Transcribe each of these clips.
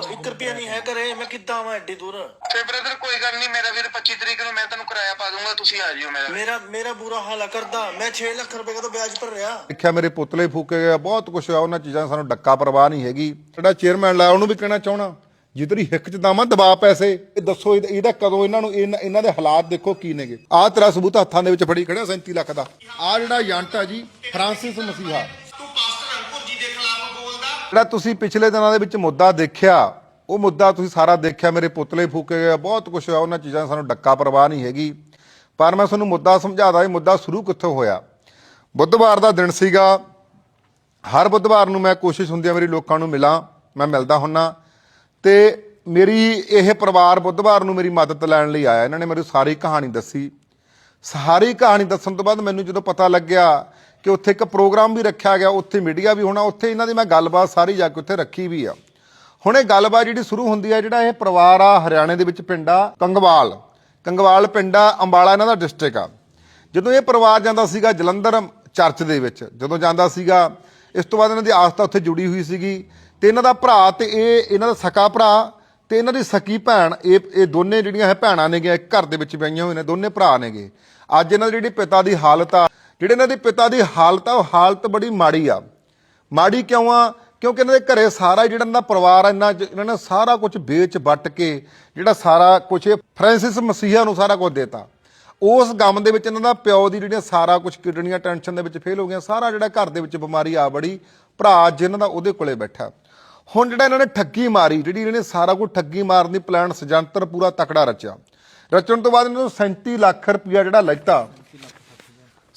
1 ਰੁਪਿਆ ਨਹੀਂ ਹੈ ਘਰੇ ਮੈਂ ਕਿੱਦਾਂ ਆਵਾਂ ਐਡੀ ਦੂਰ? ਤੇ ਬ੍ਰਦਰ ਕੋਈ ਗੱਲ ਨਹੀਂ ਮੇਰਾ ਵੀਰ 25 ਤਰੀਕ ਨੂੰ ਮੈਂ ਤੁਹਾਨੂੰ ਕਿਰਾਇਆ ਪਾ ਦੂੰਗਾ ਤੁਸੀਂ ਆ ਜਿਓ ਮੇਰਾ। ਮੇਰਾ ਮੇਰਾ ਬੁਰਾ ਹਾਲ ਆ ਕਰਦਾ। ਮੈਂ 6 ਲੱਖ ਰੁਪਏ ਦਾ ਵਿਆਜ ਭਰ ਰਿਹਾ ਦੇਖਿਆ ਮੇਰੇ ਪੁਤਲੇ ਫੂਕੇ ਗਏ ਬਹੁਤ ਕੁਝ ਹੋਇਆ ਉਹਨਾਂ ਚੀਜ਼ਾਂ ਸਾਨੂੰ ਡੱਕਾ ਪਰਵਾਹ ਨਹੀਂ ਹੈਗੀ। ਜਿਹੜਾ ਚੇਅਰਮੈਨ ਲਾਇਆ ਉਹਨੂੰ ਵੀ ਕਹਿਣਾ ਚਾਹਣਾ ਜੇ ਤੇਰੀ ਹਿੱਕ ਚ ਦਾਵਾਂ ਦਬਾ ਪੈਸੇ। ਇਹ ਦੱਸੋ ਇਹਦਾ- ਕਦੋਂ ਇਹਨਾਂ ਨੂੰ ਇਹਨਾਂ ਦੇ ਹਾਲਾਤ ਦੇਖੋ ਕੀ ਨੇਗੇ। ਆਹ ਤੇਰਾ ਸਬੂਤ ਹੱਥਾਂ ਦੇ ਵਿੱਚ ਫੜੀ ਖੜਿਆ 37 ਲੱਖ ਦਾ। ਆਹ ਜਿਹੜਾ ਏਜੰਟ ਆ ਜੀ ਫਰਾਂਸਿਸ ਮਸੀਹਾ। ਜਿਹੜਾ ਤੁਸੀਂ ਪਿਛਲੇ ਦਿਨਾਂ ਦੇ ਵਿੱਚ ਮੁੱਦਾ ਦੇਖਿਆ, ਉਹ ਮੁੱਦਾ ਤੁਸੀਂ ਸਾਰਾ ਦੇਖਿਆ, ਮੇਰੇ ਪੁਤਲੇ ਫੂਕੇ ਗਏ, ਬਹੁਤ ਕੁਝ ਹੋਇਆ, ਉਹਨਾਂ ਚੀਜ਼ਾਂ ਦਾ ਸਾਨੂੰ ਡੱਕਾ ਪਰਵਾਹ ਨਹੀਂ ਹੈਗੀ। ਪਰ ਮੈਂ ਤੁਹਾਨੂੰ ਮੁੱਦਾ ਸਮਝਾਦਾ ਇਹ ਮੁੱਦਾ ਸ਼ੁਰੂ ਕਿੱਥੋਂ ਹੋਇਆ? ਬੁੱਧਵਾਰ ਦਾ ਦਿਨ ਸੀਗਾ, ਹਰ ਬੁੱਧਵਾਰ ਨੂੰ ਮੈਂ ਕੋਸ਼ਿਸ਼ ਹੁੰਦੀ ਆ ਮੇਰੀ ਲੋਕਾਂ ਨੂੰ ਮਿਲਾਂ, ਮੈਂ ਮਿਲਦਾ ਹੁੰਨਾ। ਤੇ ਮੇਰੀ ਇਹ ਪਰਿਵਾਰ ਬੁੱਧਵਾਰ ਨੂੰ ਮੇਰੀ ਮਦਦ ਲੈਣ ਲਈ ਆਇਆ, ਇਹਨਾਂ ਨੇ ਮੈਨੂੰ ਸਾਰੀ ਕਹਾਣੀ ਦੱਸੀ। ਸਾਰੀ ਕਹਾਣੀ ਦੱਸਣ ਤੋਂ ਬਾਅਦ ਮੈਨੂੰ ਜਦੋਂ ਪਤਾ ਲੱਗਿਆ ਕਿ ਉੱਥੇ ਇੱਕ ਪ੍ਰੋਗਰਾਮ ਵੀ ਰੱਖਿਆ ਗਿਆ, ਉੱਥੇ ਮੀਡੀਆ ਵੀ ਹੋਣਾ, ਉੱਥੇ ਇਹਨਾਂ ਦੀ ਮੈਂ ਗੱਲਬਾਤ ਸਾਰੀ ਜਾ ਕੇ ਉੱਥੇ ਰੱਖੀ ਵੀ ਆ। ਹੁਣ ਇਹ ਗੱਲਬਾਤ ਜਿਹੜੀ ਸ਼ੁਰੂ ਹੁੰਦੀ ਆ, ਜਿਹੜਾ ਇਹ ਪਰਿਵਾਰ ਆ ਹਰਿਆਣੇ ਦੇ ਵਿੱਚ ਪਿੰਡ ਆ, ਕੰਗਵਾਲ। ਕੰਗਵਾਲ ਪਿੰਡ ਆ, ਅੰਬਾਲਾ ਇਹਨਾਂ ਦਾ ਡਿਸਟ੍ਰਿਕਟ ਆ। ਜਦੋਂ ਇਹ ਪਰਿਵਾਰ ਜਾਂਦਾ ਸੀਗਾ ਜਲੰਧਰ ਚਰਚ ਦੇ ਵਿੱਚ, ਜਦੋਂ ਜਾਂਦਾ ਸੀਗਾ, ਇਸ ਤੋਂ ਬਾਅਦ ਇਹਨਾਂ ਦੀ ਆਸਥਾ ਉੱਥੇ ਜੁੜੀ ਹੋਈ ਸੀਗੀ। ਤੇ ਇਹਨਾਂ ਦਾ ਭਰਾ ਤੇ ਇਹ, ਇਹਨਾਂ ਦਾ ਸਕਾ ਭਰਾ ਤੇ ਇਹਨਾਂ ਦੀ ਸਕੀ ਭੈਣ, ਇਹ ਇਹ ਦੋਨੇ ਜਿਹੜੀਆਂ ਹੈ ਭੈਣਾਂ ਨੇਗੇ ਇੱਕ ਘਰ ਦੇ ਵਿੱਚ ਵਿਆਹੀਆਂ ਹੋਈਆਂ ਨੇ, ਦੋਨੇ ਭਰਾ ਨੇਗੇ। ਅੱਜ ਇਹਨਾਂ ਦੀ ਜਿਹੜੀ ਪਿਤਾ ਦੀ ਹਾਲਤ ਆ ਜਿਹੜੇ ਇਹਨਾਂ ਦੇ ਪਿਤਾ ਦੀ ਹਾਲਤ ਆ, ਉਹ ਹਾਲਤ ਬੜੀ ਮਾੜੀ ਆ। ਮਾੜੀ ਕਿਉਂ ਆ? ਕਿਉਂਕਿ ਇਹਨਾਂ ਦੇ ਘਰੇ ਸਾਰਾ ਜਿਹੜਾ ਇਹਨਾਂ ਦਾ ਪਰਿਵਾਰ ਆ, ਇਹਨਾਂ 'ਚ- ਇਹਨਾਂ ਨੇ ਸਾਰਾ ਕੁਝ ਵੇਚ ਵੱਟ ਕੇ ਜਿਹੜਾ ਸਾਰਾ ਕੁਝ ਫ੍ਰਾਂਸਿਸ ਮਸੀਹਾ ਨੂੰ ਸਾਰਾ ਕੁਝ ਦੇਤਾ। ਉਸ ਗਮ ਦੇ ਵਿੱਚ ਇਹਨਾਂ ਦਾ ਪਿਓ ਦੀ ਜਿਹੜੀਆਂ ਸਾਰਾ ਕੁਝ ਕਿਡਨੀਆਂ ਟੈਨਸ਼ਨ ਦੇ ਵਿੱਚ ਫੇਲ ਹੋ ਗਿਆ ਸਾਰਾ ਜਿਹੜਾ ਘਰ ਦੇ ਵਿੱਚ ਬਿਮਾਰੀ ਆ ਬੜੀ, ਭਰਾ ਅੱਜ ਇਹਨਾਂ ਦਾ ਉਹਦੇ ਕੋਲੇ ਬੈਠਾ। ਹੁਣ ਜਿਹੜਾ ਇਹਨਾਂ ਨੇ ਠੱਗੀ ਮਾਰੀ, ਜਿਹੜੀ ਇਹਨਾਂ ਨੇ ਸਾਰਾ ਕੁਝ ਠੱਗੀ ਮਾਰਨ ਦੀ ਪਲਾਨ ਸਜੰਤਰ ਪੂਰਾ ਤਕੜਾ ਰਚਿਆ। ਰਚਣ ਤੋਂ ਬਾਅਦ ਇਹਨਾਂ ਨੂੰ 37 ਲੱਖ ਰੁਪਇਆ ਜਿਹੜਾ ਲੈਤਾ।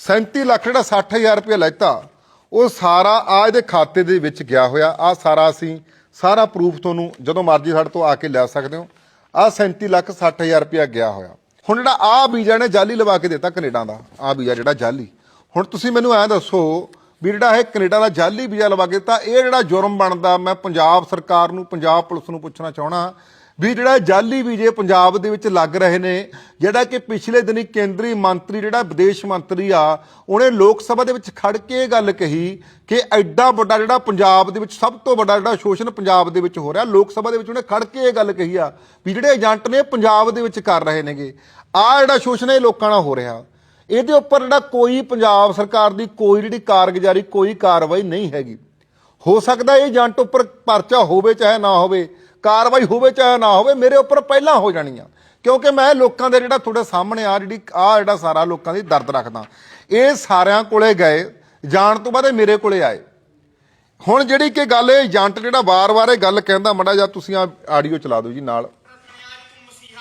37 ਲੱਖ ਜਿਹੜਾ 60000 ਰੁਪਏ ਲੈਤਾ, ਉਹ ਸਾਰਾ ਆ ਇਹਦੇ ਖਾਤੇ ਦੇ ਵਿੱਚ ਗਿਆ ਹੋਇਆ। ਆ ਸਾਰਾ ਅਸੀਂ, ਸਾਰਾ ਪ੍ਰੂਫ ਤੁਹਾਨੂੰ ਜਦੋਂ ਮਰਜ਼ੀ ਸਾਡੇ ਤੋਂ ਆ ਕੇ ਲੈ ਸਕਦੇ ਹੋ। ਆ 37 ਲੱਖ 60000 ਰੁਪਇਆ ਗਿਆ ਹੋਇਆ। ਹੁਣ ਜਿਹੜਾ ਆ ਵੀਜ਼ਾ ਨੇ ਜਾਲੀ ਲਵਾ ਕੇ ਦਿੱਤਾ ਕੈਨੇਡਾ ਦਾ ਆ ਵੀਜ਼ਾ ਜਿਹੜਾ ਜਾਲੀ। ਹੁਣ ਤੁਸੀਂ ਮੈਨੂੰ ਐਂ ਦੱਸੋ ਵੀ ਜਿਹੜਾ ਇਹ ਕੈਨੇਡਾ ਦਾ ਜਾਲੀ ਵੀਜ਼ਾ ਲਵਾ ਕੇ ਦਿੱਤਾ, ਇਹ ਜਿਹੜਾ ਜੁਰਮ ਬਣਦਾ, ਮੈਂ ਪੰਜਾਬ ਸਰਕਾਰ ਨੂੰ, ਪੰਜਾਬ ਪੁਲਿਸ ਨੂੰ ਪੁੱਛਣਾ ਚਾਹਣਾ ਵੀ ਜਿਹੜਾ ਜਾਲੀ ਵੀਜ਼ੇ ਪੰਜਾਬ ਦੇ ਵਿੱਚ ਲੱਗ ਰਹੇ ਨੇ, ਜਿਹੜਾ ਕਿ ਪਿਛਲੇ ਦਿਨੀ ਕੇਂਦਰੀ ਮੰਤਰੀ, ਜਿਹੜਾ ਵਿਦੇਸ਼ ਮੰਤਰੀ ਆ, ਉਹਨੇ ਲੋਕ ਸਭਾ ਦੇ ਵਿੱਚ ਖੜ ਕੇ ਇਹ ਗੱਲ ਕਹੀ ਕਿ ਐਡਾ ਵੱਡਾ ਜਿਹੜਾ ਪੰਜਾਬ ਦੇ ਵਿੱਚ ਸਭ ਤੋਂ ਵੱਡਾ ਜਿਹੜਾ ਸ਼ੋਸ਼ਣ ਪੰਜਾਬ ਦੇ ਵਿੱਚ ਹੋ ਰਿਹਾ, ਲੋਕ ਸਭਾ ਦੇ ਵਿੱਚ ਉਹਨੇ ਖੜ ਕੇ ਇਹ ਗੱਲ ਕਹੀ ਆ ਵੀ ਜਿਹੜੇ ਏਜੰਟ ਨੇ, ਪੰਜਾਬ ਦੇ ਵਿੱਚ ਕਰ ਰਹੇ ਨੇਗੇ। ਆ ਜਿਹੜਾ ਸ਼ੋਸ਼ਣ ਇਹ ਲੋਕਾਂ ਨਾਲ ਹੋ ਰਿਹਾ। ਇਹਦੇ ਉੱਪਰ ਜਿਹੜਾ ਕੋਈ ਪੰਜਾਬ ਸਰਕਾਰ ਦੀ ਕੋਈ ਜਿਹੜੀ ਕਾਰਗੁਜ਼ਾਰੀ, ਕੋਈ ਕਾਰਵਾਈ ਨਹੀਂ ਹੈਗੀ। ਹੋ ਸਕਦਾ ਇਹ ਏਜੰਟ ਉੱਪਰ ਪਰਚਾ ਹੋਵੇ, ਚਾਹੇ ਨਾ ਹੋਵੇ ਕਾਰਵਾਈ ਹੋਵੇ ਚਾਹੇ ਨਾ ਹੋਵੇ, ਮੇਰੇ ਉੱਪਰ ਪਹਿਲਾਂ ਹੋ ਜਾਣੀਆਂ। ਕਿਉਂਕਿ ਮੈਂ ਲੋਕਾਂ ਦੇ ਜਿਹੜਾ ਤੁਹਾਡੇ ਸਾਹਮਣੇ ਆ, ਜਿਹੜੀ ਆ ਜਿਹੜਾ ਸਾਰਾ ਲੋਕਾਂ ਦੀ ਦਰਦ ਰੱਖਦਾ। ਇਹ ਸਾਰਿਆਂ ਕੋਲੇ ਗਏ, ਜਾਣ ਤੋਂ ਬਾਅਦ ਇਹ ਮੇਰੇ ਕੋਲੇ ਆਏ। ਹੁਣ ਜਿਹੜੀ ਕਿ ਗੱਲ ਇਹ ਏਜੰਟ ਜਿਹੜਾ ਵਾਰ-ਵਾਰ ਇਹ ਗੱਲ ਕਹਿੰਦਾ, ਮੜਾ ਜਾਂ ਤੁਸੀਂ ਆ ਆਡੀਓ ਚਲਾ ਦਿਓ ਜੀ ਨਾਲ।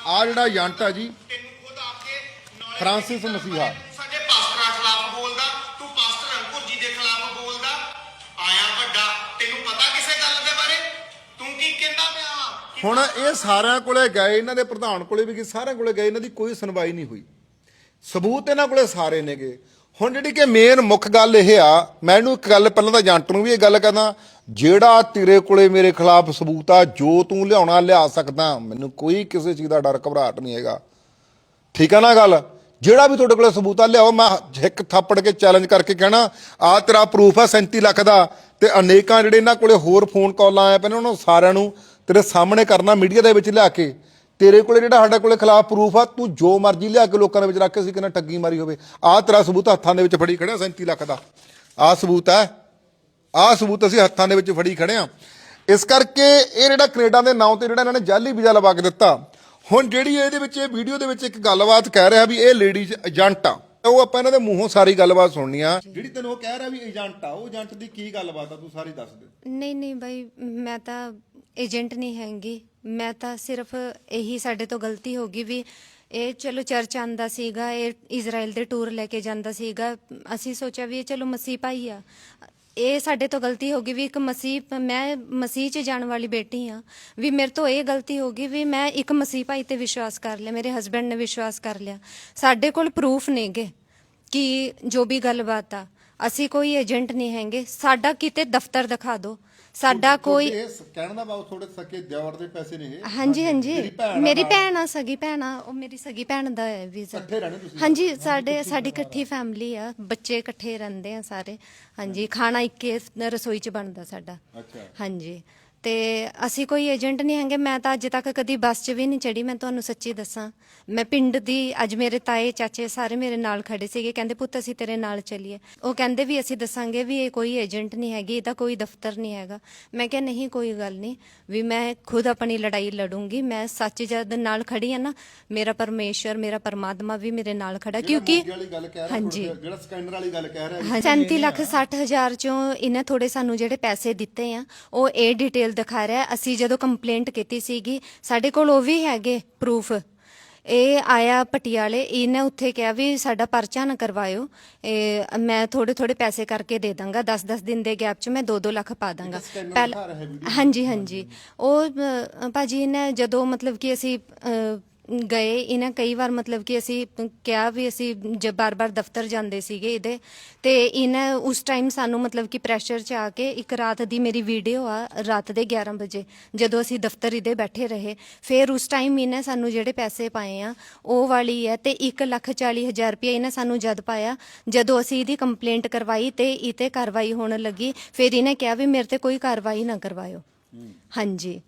ਆ ਜਿਹੜਾ ਏਜੰਟ ਆ ਜੀ, ਫਰਾਂਸਿਸ ਮਸੀਹਾ। ਸਾਡੇ ਪਾਸਟਰਾਂ ਖਿਲਾਫ ਬੋਲਦਾ, ਤੂੰ ਪਾਸਟਰ ਅੰਕੁਰ ਜੀ ਦੇ ਖਿਲਾਫ ਬੋਲਦਾ। ਆਇਆ ਵੱਡਾ, ਤੈਨੂੰ ਪਤਾ ਕਿਸੇ ਗੱਲ ਦੇ ਬਾਰੇ? ਤੂੰ ਕੀ ਕਹਿੰਦਾ? ਹੁਣ ਇਹ ਸਾਰਿਆਂ ਕੋਲੇ ਗਏ, ਇਹਨਾਂ ਦੇ ਪ੍ਰਧਾਨ ਕੋਲੇ ਵੀ ਗਏ, ਸਾਰਿਆਂ ਕੋਲੇ ਗਏ, ਇਹਨਾਂ ਦੀ ਕੋਈ ਸੁਣਵਾਈ ਨਹੀਂ ਹੋਈ। ਸਬੂਤ ਇਹਨਾਂ ਕੋਲੇ ਸਾਰੇ ਨੇਗੇ। ਹੁਣ ਜਿਹੜੀ ਕਿ ਮੇਨ ਮੁੱਖ ਗੱਲ ਇਹ ਆ, ਮੈਂ ਇਹਨੂੰ ਇੱਕ ਗੱਲ ਪਹਿਲਾਂ ਤਾਂ ਏਜੰਟ ਨੂੰ ਵੀ ਇਹ ਗੱਲ ਕਹਿੰਦਾ, ਜਿਹੜਾ ਤੇਰੇ ਕੋਲੇ ਮੇਰੇ ਖਿਲਾਫ ਸਬੂਤ ਆ, ਜੋ ਤੂੰ ਲਿਆਉਣਾ, ਲਿਆ ਸਕਦਾ, ਮੈਨੂੰ ਕੋਈ ਕਿਸੇ ਚੀਜ਼ ਦਾ ਡਰ, ਘਬਰਾਹਟ ਨਹੀਂ ਹੈਗਾ। ਠੀਕ ਆ ਨਾ ਗੱਲ? ਜਿਹੜਾ ਵੀ ਤੁਹਾਡੇ ਕੋਲੇ ਸਬੂਤ ਆ, ਲਿਆਓ, ਮੈਂ ਇੱਕ ਥੱਪੜ ਕੇ ਚੈਲੰਜ ਕਰਕੇ ਕਹਿਣਾ, ਆ ਤੇਰਾ ਪ੍ਰੂਫ ਆ 37 ਲੱਖ ਦਾ, ਤੇ ਅਨੇਕਾਂ ਜਿਹੜੇ ਇਹਨਾਂ ਕੋਲੇ ਹੋਰ ਫੋਨ ਕਾਲਾਂ ਆਇਆ ਪਏ ਨੇ, ਉਹਨਾਂ ਨੂੰ ਸਾਰਿਆਂ ਨੂੰ ਤੇਰੇ ਸਾਹਮਣੇ ਕਰਨਾ ਮੀਡੀਆ ਦੇ ਵਿੱਚ ਲਿਆ ਕੇ ਤੇਰੇ ਕੋਲੇ ਜਿਹੜਾ ਸਾਡੇ ਕੋਲੇ ਖਿਲਾਫ ਪ੍ਰੂਫ ਆ ਤੂੰ ਜੋ ਮਰਜ਼ੀ ਲਿਆ ਕੇ ਲੋਕਾਂ ਦੇ ਵਿੱਚ ਰੱਖ ਕੇ ਸੀ ਕਿੰਨਾ ਠੱਗੀ ਮਾਰੀ ਹੋਵੇ। ਆ ਤੇਰਾ ਸਬੂਤ ਹੱਥਾਂ ਦੇ ਵਿੱਚ ਫੜੀ ਖੜਿਆ 37 ਲੱਖ ਦਾ। ਆ ਸਬੂਤ ਹੈ। ਆਹ ਸਬੂਤ ਅਸੀਂ ਹੱਥਾਂ ਦੇ ਵਿੱਚ ਫੜੀ ਖੜੇ ਆ। ਇਸ ਕਰਕੇ ਇਹ ਜਿਹੜਾ ਕੈਨੇਡਾ ਦੇ ਨਾਂ ਤੇ ਜਿਹੜਾ ਇਹਨਾਂ ਨੇ ਜਾਲੀ ਵੀਜ਼ਾ ਲਵਾ ਕੇ ਦਿੱਤਾ ਹੁਣ ਜਿਹੜੀ ਇਹਦੇ ਵਿੱਚ ਇਹ ਵੀਡੀਓ ਦੇ ਵਿੱਚ ਇੱਕ ਗੱਲਬਾਤ ਕਹਿ ਰਿਹਾ ਵੀ ਇਹ ਲੇਡੀਜ਼ ਏਜੰਟ ਆ। ਉਹ ਆਪਾਂ ਇਹਨਾਂ ਦੇ ਮੂੰਹੋਂ ਸਾਰੀ ਗੱਲਬਾਤ ਸੁਣਨੀ ਆ। ਜਿਹੜੀ ਤੈਨੂੰ ਉਹ ਕਹਿ ਰਿਹਾ ਵੀ ਏਜੰਟ ਆ ਉਹ ਏਜੰਟ ਦੀ ਕੀ ਗੱਲਬਾਤ ਆ ਤੂੰ ਸਾਰੀ ਦੱਸ ਦੇ। ਨਹੀਂ ਨਹੀਂ ਬਾਈ ਮੈਂ ਤਾਂ ਏਜੰਟ ਨਹੀਂ ਹੈਗੀ। ਮੈਂ ਤਾਂ ਸਿਰਫ ਇਹੀ ਸਾਡੇ ਤੋਂ ਗਲਤੀ ਹੋ ਗਈ ਵੀ ਇਹ ਚਲੋ ਚਰਚ ਆਂਦਾ ਸੀਗਾ, ਇਹ ਇਜ਼ਰਾਈਲ ਦੇ ਟੂਰ ਲੈ ਕੇ ਜਾਂਦਾ ਸੀਗਾ। ਅਸੀਂ ਸੋਚਿਆ ਵੀ ਇਹ ਚਲੋ ਮਸੀਹ ਭਾਈ ਆ। ਇਹ ਸਾਡੇ ਤੋਂ ਗਲਤੀ ਹੋ ਗਈ ਵੀ ਇੱਕ ਮਸੀਹ, ਮੈਂ ਮਸੀਹ 'ਚ ਜਾਣ ਵਾਲੀ ਬੇਟੀ ਆ। ਵੀ ਮੇਰੇ ਤੋਂ ਇਹ ਗਲਤੀ ਹੋ ਗਈ ਵੀ ਮੈਂ ਇੱਕ ਮਸੀਹ ਭਾਈ ਤੇ ਵਿਸ਼ਵਾਸ ਕਰ ਲਿਆ, ਮੇਰੇ ਹਸਬੰਡ ਨੇ ਵਿਸ਼ਵਾਸ ਕਰ ਲਿਆ। ਸਾਡੇ ਕੋਲ ਪ੍ਰੂਫ ਨੇਗੇ ਕਿ ਜੋ ਵੀ ਗੱਲਬਾਤ ਆ, ਅਸੀਂ ਕੋਈ ਏਜੰਟ ਨਹੀਂ ਹੈਗੇ। ਸਾਡਾ ਕਿਤੇ ਦਫ਼ਤਰ ਦਿਖਾ ਦਿਓ। ਸਾਡਾ ਕੋਈ ਇਹ ਕਹਿਣ ਦਾ ਬਾਅਦ ਥੋੜੇ ਸਕੇ ਦਿਓਰ ਦੇ ਪੈਸੇ ਨੇ ਇਹ। ਹਾਂਜੀ ਹਾਂਜੀ ਮੇਰੀ ਭੈਣ ਆ ਮੇਰੀ ਨਾਲ। ਭੈਣ ਆ ਸਗੀ ਭੈਣ ਆ ਉਹ ਮੇਰੀ ਸਗੀ ਭੈਣ ਦਾ ਹੈ ਵੀਜ਼ਾ ਇਕੱਠੇ ਰਹਿੰਦੇ ਤੁਸੀਂ? ਹਾਂਜੀ ਸਾਡੇ ਸਾਡੀ ਇਕੱਠੀ ਫੈਮਿਲੀ ਆ ਬੱਚੇ ਇਕੱਠੇ ਰਹਿੰਦੇ ਆ ਸਾਰੇ। ਹਾਂਜੀ ਖਾਣਾ ਇੱਕੇ ਰਸੋਈ 'ਚ ਬਣਦਾ ਸਾਡਾ। ਅੱਛਾ। ਹਾਂਜੀ। ਤੇ ਅਸੀਂ ਕੋਈ ਏਜੰਟ ਨਹੀਂ ਹੈਗੇ ਮੈਂ ਤਾਂ ਅੱਜ ਤੱਕ ਕਦੀ ਬੱਸ 'ਚ ਵੀ ਨਹੀਂ ਚੜੀ ਮੈਂ ਤੁਹਾਨੂੰ ਸੱਚੀ ਦੱਸਾਂ। ਮੈਂ ਪਿੰਡ ਦੀ ਅੱਜ ਮੇਰੇ ਤਾਏ ਚਾਚੇ ਸਾਰੇ ਮੇਰੇ ਨਾਲ ਖੜੇ ਸੀਗੇ ਕਹਿੰਦੇ ਪੁੱਤ ਅਸੀਂ ਤੇਰੇ ਨਾਲ ਚੱਲੀਏ। ਉਹ ਕਹਿੰਦੇ ਵੀ ਅਸੀਂ ਦੱਸਾਂਗੇ ਵੀ ਇਹ ਕੋਈ ਏਜੰਟ ਨਹੀਂ ਹੈਗੀ ਇਹਦਾ ਕੋਈ ਦਫ਼ਤਰ ਨਹੀਂ ਹੈਗਾ। ਮੈਂ ਕਿਹਾ ਨਹੀਂ ਕੋਈ ਗੱਲ ਨਹੀਂ। ਵੀ ਮੈਂ ਖੁਦ ਆਪਣੀ ਲੜਾਈ ਲੜੂੰਗੀ। ਮੈਂ ਸੱਚ ਜਦ ਨਾਲ ਖੜੀ ਆ ਨਾ ਮੇਰਾ ਪਰਮੇਸ਼ਰ ਮੇਰਾ ਪਰਮਾਤਮਾ ਵੀ ਮੇਰੇ ਨਾਲ ਖੜਾ। ਕਿਉਂਕਿ ਹਾਂਜੀ। ਜਿਹੜਾ ਸਕੈਨਰ ਵਾਲੀ ਗੱਲ ਕਹਿ ਰਿਹਾ ਹਾਂ 37 ਲੱਖ 60 ਹਜ਼ਾਰ ਚੋਂ ਇਹਨੇ ਥੋੜੇ ਸਾਨੂੰ ਜਿਹੜੇ ਪੈਸੇ ਦਿੱਤੇ ਆ ਉਹ ਇਹ ਡਿਟੇਲ ਦਿਖਾ ਰਿਹਾ ਅਸੀਂ ਜਦੋਂ ਕੰਪਲੇਂਟ ਕੀਤੀ ਸੀਗੀ ਸਾਡੇ ਕੋਲ ਉਹ ਵੀ ਹੈਗੇ ਪ੍ਰੂਫ ਇਹ ਆਇਆ ਪਟਿਆਲੇ ਇਹਨੇ ਉੱਥੇ ਕਿਹਾ ਵੀ ਸਾਡਾ ਪਰਚਾ ਨਾ ਕਰਵਾਇਓ। ਇਹ ਮੈਂ ਥੋੜੇ ਥੋੜੇ ਪੈਸੇ ਕਰਕੇ ਦੇ ਦਾਂਗਾ 10-10 ਦਿਨ ਦੇ ਗੈਪ 'ਚ ਮੈਂ 2-2 ਲੱਖ ਪਾ ਦਾਂਗਾ। ਪਹਿਲਾਂ ਹਾਂਜੀ ਹਾਂਜੀ। ਉਹ ਅ, ਭਾਜੀ ਨੇ ਜਦੋਂ ਮਤਲਬ ਕਿ ਅਸੀਂ ਅ, ਗਏ ਇਹਨਾਂ ਕਈ ਵਾਰ ਮਤਲਬ ਕਿ ਅਸੀਂ ਕਿਹਾ ਵੀ ਅਸੀਂ ਜ ਬਾਰ-ਬਾਰ ਦਫ਼ਤਰ ਜਾਂਦੇ ਸੀਗੇ ਇਹਦੇ ਤੇ ਇਹਨਾਂ ਉਸ ਟਾਈਮ ਸਾਨੂੰ ਮਤਲਬ ਕਿ ਪ੍ਰੈਸ਼ਰ ਚ ਆ ਕੇ ਇੱਕ ਰਾਤ ਦੀ ਮੇਰੀ ਵੀਡੀਓ ਆ ਰਾਤ ਦੇ 11 ਵਜੇ ਜਦੋਂ ਅਸੀਂ ਦਫ਼ਤਰ ਇਹਦੇ ਬੈਠੇ ਰਹੇ ਫਿਰ ਉਸ ਟਾਈਮ ਇਹਨੇ ਸਾਨੂੰ ਜਿਹੜੇ ਪੈਸੇ ਪਾਏ ਆ ਉਹ ਵਾਲੀ ਹੈ ਤੇ 1 ਲੱਖ 40 ਹਜ਼ਾਰ ਰੁਪਏ ਇਹਨੇ ਸਾਨੂੰ ਜਦ ਪਾਇਆ ਜਦੋਂ ਅਸੀਂ ਇਹਦੀ ਕੰਪਲੇਂਟ ਕਰਵਾਈ ਤੇ ਇਹ ਤੇ ਕਾਰਵਾਈ ਹੋਣ ਲੱਗੀ ਫਿਰ ਇਹਨੇ ਕਿਹਾ ਵੀ ਮੇਰੇ ਤੇ ਕੋਈ ਕਾਰਵਾਈ ਨਾ ਕਰਵਾਇਓ। ਹਾਂਜੀ।